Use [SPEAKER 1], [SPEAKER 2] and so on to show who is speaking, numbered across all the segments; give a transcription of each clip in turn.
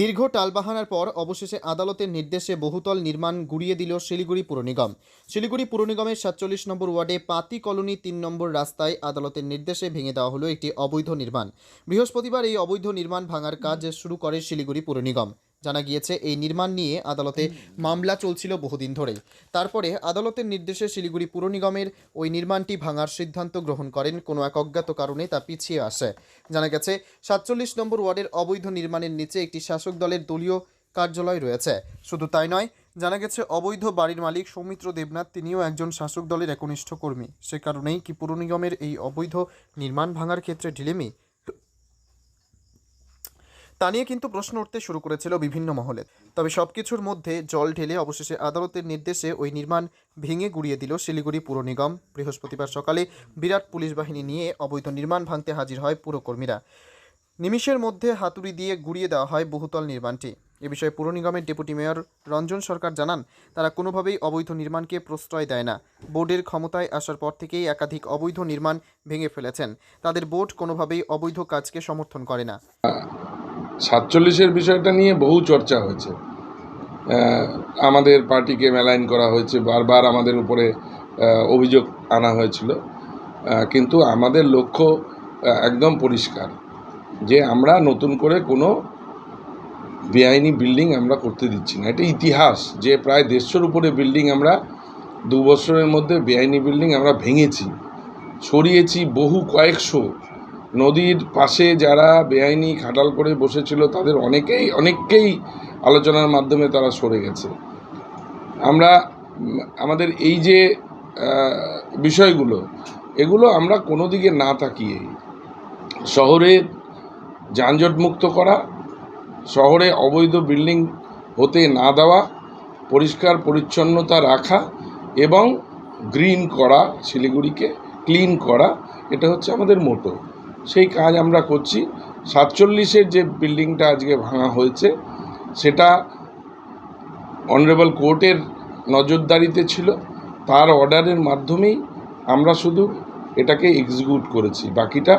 [SPEAKER 1] দীর্ঘ টালবাহানার পর অবশেষে আদালতের নির্দেশে বহুতল নির্মাণ গুড়িয়ে দিল শিলিগুড়ি পুর নিগম। শিলিগুড়ি পুর নিগমের সাতচল্লিশ নম্বর ওয়ার্ডে পাতি কলোনি তিন নম্বর রাস্তায় আদালতের নির্দেশে ভেঙে দেওয়া হলো একটি অবৈধ নির্মাণ। বৃহস্পতিবার এই অবৈধ নির্মাণ ভাঙার কাজ শুরু করে শিলিগুড়ি পুর নিগম। জানা গিয়েছে, এই নির্মাণ নিয়ে আদালতে মামলা চলছিল বহুদিন ধরেই। তারপরে আদালতের নির্দেশে শিলিগুড়ি পুর নিগমের ওই নির্মাণটি ভাঙার সিদ্ধান্ত গ্রহণ করেন কোনো এক অজ্ঞাত কারণে তা পিছিয়ে আসে। জানা গেছে, সাতচল্লিশ নম্বর ওয়ার্ডের অবৈধ নির্মাণের নিচে একটি শাসক দলের দলীয় কার্যালয় রয়েছে। শুধু তাই নয়, জানা গেছে, অবৈধ বাড়ির মালিক সৌমিত্র দেবনাথ তিনিও একজন শাসক দলের একনিষ্ঠ কর্মী। সে কারণেই কি পুর নিগমের এই অবৈধ নির্মাণ ভাঙার ক্ষেত্রে ঢিলেমি তা নিয়ে কিন্তু প্রশ্ন উঠতে শুরু করেছিল বিভিন্ন মহলে। তবে সব কিছুর মধ্যে জল ঢেলে অবশেষে আদালতের নির্দেশে ওই নির্মাণ ভেঙে গুড়িয়ে দিল শিলিগুড়ি পুর নিগম। বৃহস্পতিবার সকালে বিরাট পুলিশ বাহিনী নিয়ে অবৈধ নির্মাণ ভাঙতে হাজির হয় পুরকর্মীরা। নিমিষের মধ্যে হাতুড়ি দিয়ে গুড়িয়ে দেওয়া হয় বহুতল নির্মাণটি। এ বিষয়ে পুর নিগমের ডেপুটি মেয়র রঞ্জন সরকার জানান, তারা কোনোভাবেই অবৈধ নির্মাণকে প্রশ্রয় দেয় না। বোর্ডের ক্ষমতায় আসার পর থেকেই একাধিক অবৈধ নির্মাণ ভেঙে ফেলেছেন। তাদের বোর্ড কোনোভাবেই অবৈধ কাজকে সমর্থন করে না।
[SPEAKER 2] সাতচল্লিশের বিষয়টা নিয়ে বহু চর্চা হয়েছে। আমাদের পার্টিকে মেলাইন করা হয়েছে, বারবার আমাদের উপরে অভিযোগ আনা হয়েছিল। কিন্তু আমাদের লক্ষ্য একদম পরিষ্কার যে আমরা নতুন করে কোনো বেআইনি বিল্ডিং আমরা করতে দিচ্ছি না। এটা ইতিহাস যে প্রায় দেড়শোর উপরে বিল্ডিং আমরা দু বছরের মধ্যে বেআইনি বিল্ডিং আমরা ভেঙেছি সরিয়েছি বহু কয়েকশো নদীর পাশে যারা বেআইনি খাটাল করে বসেছিল, তাদের অনেকেই, অনেককেই আলোচনার মাধ্যমে তারা সরে গেছে। আমরা, আমাদের এই যে বিষয়গুলো, এগুলো আমরা কোনো দিকে না তাকিয়ে, শহরে যানজট মুক্ত করা, শহরে অবৈধ বিল্ডিং হতে না দেওয়া, পরিষ্কার পরিচ্ছন্নতা রাখা এবং গ্রিন করা, শিলিগুড়িকে ক্লিন করা, এটা হচ্ছে আমাদের মোটো। সেই কাজ আমরা করছি। সাতচল্লিশের যে বিল্ডিংটা আজকে ভাঙা হয়েছে সেটা অনারেবল কোর্টের নজরদারিতে ছিল। তার অর্ডারের মাধ্যমেই আমরা শুধু এটাকে এক্সিকিউট করেছি। বাকিটা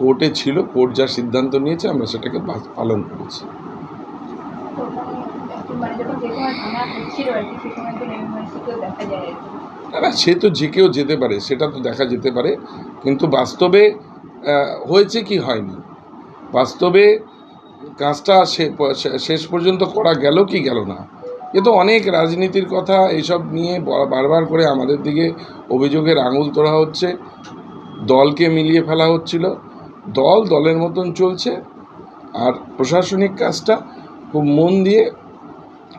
[SPEAKER 2] কোর্টে ছিল কোর্ট যা সিদ্ধান্ত নিয়েছে আমরা সেটাকে পালন করেছি। না, সে তো যে কেউ যেতে পারে সেটা তো দেখা যেতে পারে। কিন্তু বাস্তবে হয়েছে কি হয়নি বাস্তবে কাজটা সে- সে- শেষ পর্যন্ত করা গেল কি গেল না এ তো অনেক রাজনীতির কথা এইসব নিয়ে বার- বারবার করে আমাদের দিকে অভিযোগের আঙুল তোলা হচ্ছে দলকে মিলিয়ে ফেলা হচ্ছিল দল দলের মতন চলছে আর প্রশাসনিক কাজটা খুব মন দিয়ে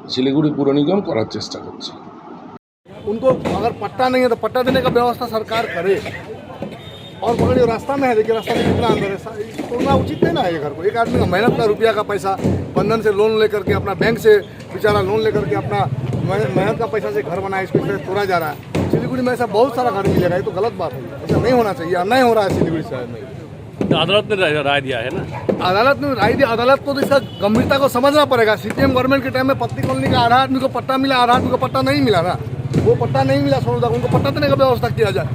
[SPEAKER 2] শিলিগুড়ি পুর নিগম করার চেষ্টা করছে
[SPEAKER 3] उनको अगर पट्टा नहीं है तो पट्टा देने का व्यवस्था सरकार करे और पकड़िए रास्ता में है देखिए रास्ता में कितना अंदर है। तोड़ना उचित नहीं ना है ये घर को। एक आदमी का मेहनत का रुपया का पैसा बंधन से लोन लेकर के अपना बैंक से बेचारा लोन लेकर के अपना मेहनत का पैसा से घर बनाया इसको तोड़ा जा रहा है। सिलीगुड़ी में ऐसा बहुत सारा घर मिलेगा ये तो गलत बात है। ऐसा नहीं होना चाहिए अन्याय हो रहा है सिलीगुड़ी शहर में
[SPEAKER 4] तो अदालत ने राय दिया है ना?
[SPEAKER 3] अदालत ने राय दिया अदालत को तो इसका गंभीरता को समझना पड़ेगा। सीपीएम गवर्नमेंट के टाइम में पत्नी कॉलोनी का आधा आदमी को पट्टा मिला आधा आदमी को पट्टा नहीं मिला ना। वो पट्टा नहीं मिला सोनू तक उनको पट्टा देने का व्यवस्था किया जाए।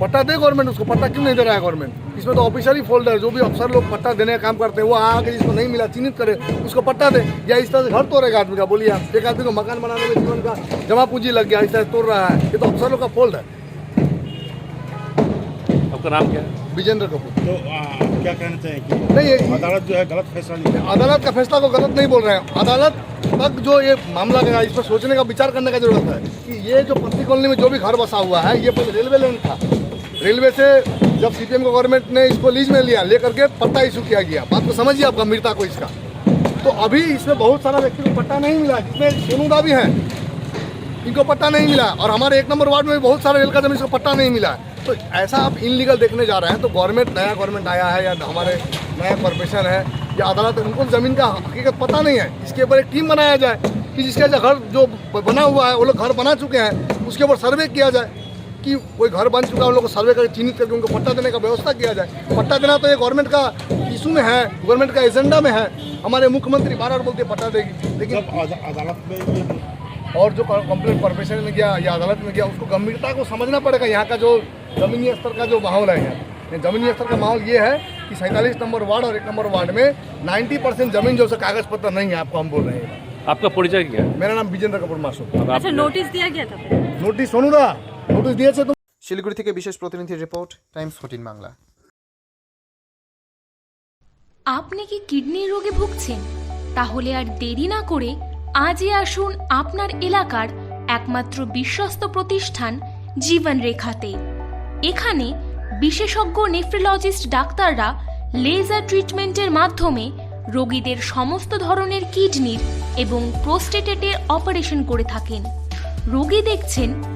[SPEAKER 3] पट्टा दे गवर्नमेंट उसको पट्टा क्यों नहीं दे रहा है गवर्नमेंट इसमें तो ऑफिशियल ही फोल्डर है जो भी अफसर लोग पट्टा देने का काम करते हैं वो आके जिसको नहीं मिला चिन्हित करे उसको पट्टा दे। या इस तरह से घर तोड़ेगा आदमी का बोलिए आप। एक आदमी को मकान बनाने में जीवन का जमा पूंजी लग गया इस तरह तोड़ रहा है। ये तो अफसर लोग का फोल्ड है।
[SPEAKER 4] आपका नाम क्या है?
[SPEAKER 3] विजेंद्र कपूर।
[SPEAKER 5] तो आ, क्या कहना चाहिए
[SPEAKER 3] नहीं
[SPEAKER 5] अदालत जो है गलत फैसला है
[SPEAKER 3] अदालत का फैसला को गलत नहीं बोल रहे हैं। अदालत तक जो ये मामला गया इस पर सोचने का विचार करने का ज़रूरत है कि ये जो पत्नी कॉलोनी में जो भी घर बसा हुआ है ये पहले रेलवे लाइन था रेलवे से जब सीपीएम गवर्नमेंट ने इसको लीज में लिया, लेकर के पट्टा इशू किया गया। बात को समझिए आप गंभीरता को इसका। तो अभी इसमें बहुत सारा व्यक्ति को पट्टा नहीं मिला, जिसमें सोनू दा भी हैं, इनको पट्टा नहीं मिला। और हमारे एक नंबर वार्ड में भी बहुत सारे रेल का ज़मीन को पट्टा नहीं मिला। तो ऐसा आप इनलीगल देखने जा रहे हैं तो गवर्नमेंट नया गवर्नमेंट आया है या हमारे नया कॉरपोरेशन है, या अदालत, उनको ज़मीन का हकीकत पता नहीं है। इसके ऊपर एक टीम बनाया जाए कि जिसके घर जो बना हुआ है, वो लोग घर बना चुके हैं, उसके ऊपर सर्वे किया जाए। कि कोई घर बन चुका है उन लोग को सर्वे करके चिन्हित करके उनको पट्टा देने का व्यवस्था किया जाए। पट्टा देना तो ये गवर्नमेंट का इशू में है गवर्नमेंट का एजेंडा में है। हमारे मुख्यमंत्री बार बार बोलते हैं पट्टा देगी। लेकिन
[SPEAKER 5] अदालत में
[SPEAKER 3] और जो कंप्लेंट कॉर्पोरेशन में गया या अदालत में गया उसको गंभीरता को समझना पड़ेगा। यहाँ का जो जमीनी स्तर का जो माहौल है यहाँ जमीनी स्तर का माहौल ये है कि सैंतालीस नंबर वार्ड और एक नंबर वार्ड में 90 परसेंट ज़मीन जो है कागज़ पत्र नहीं है आपको हम बोल रहे हैं।
[SPEAKER 4] आपका परिचय क्या है?
[SPEAKER 3] मेरा नाम विजेंद्र कपूर मासू।
[SPEAKER 6] अच्छा नोटिस दिया गया था?
[SPEAKER 3] नोटिस सुनू ना নোটিশ দিয়েছে তো
[SPEAKER 1] শিলিগুড়ি থেকে বিশেষ প্রতিনিধির রিপোর্ট টাইমস ফোর্টিন বাংলা।
[SPEAKER 7] আপনি কি কিডনি রোগে ভুগছেন? তাহলে আর দেরি না করে আজই আসুন আপনার এলাকার একমাত্র বিশ্বস্ত প্রতিষ্ঠান জীবন রেখাতে এখানে বিশেষজ্ঞ নেফ্রোলজিস্ট ডাক্তাররা লেজার ট্রিটমেন্টের মাধ্যমে রোগীদের সমস্ত ধরনের কিডনির এবং প্রোস্টেটেটের অপারেশন করে থাকেন। রোগী দেখছেন